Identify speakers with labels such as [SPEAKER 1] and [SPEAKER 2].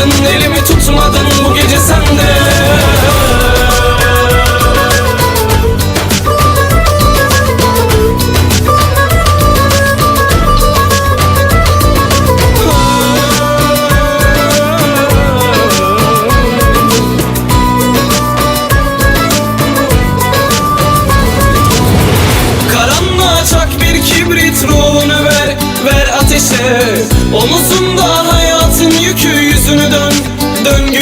[SPEAKER 1] kalmadın, elimi tutmadın bu gece sende. Karanlığa çak bir kibrit ruhunu ver Ver ateşe. Omuzunda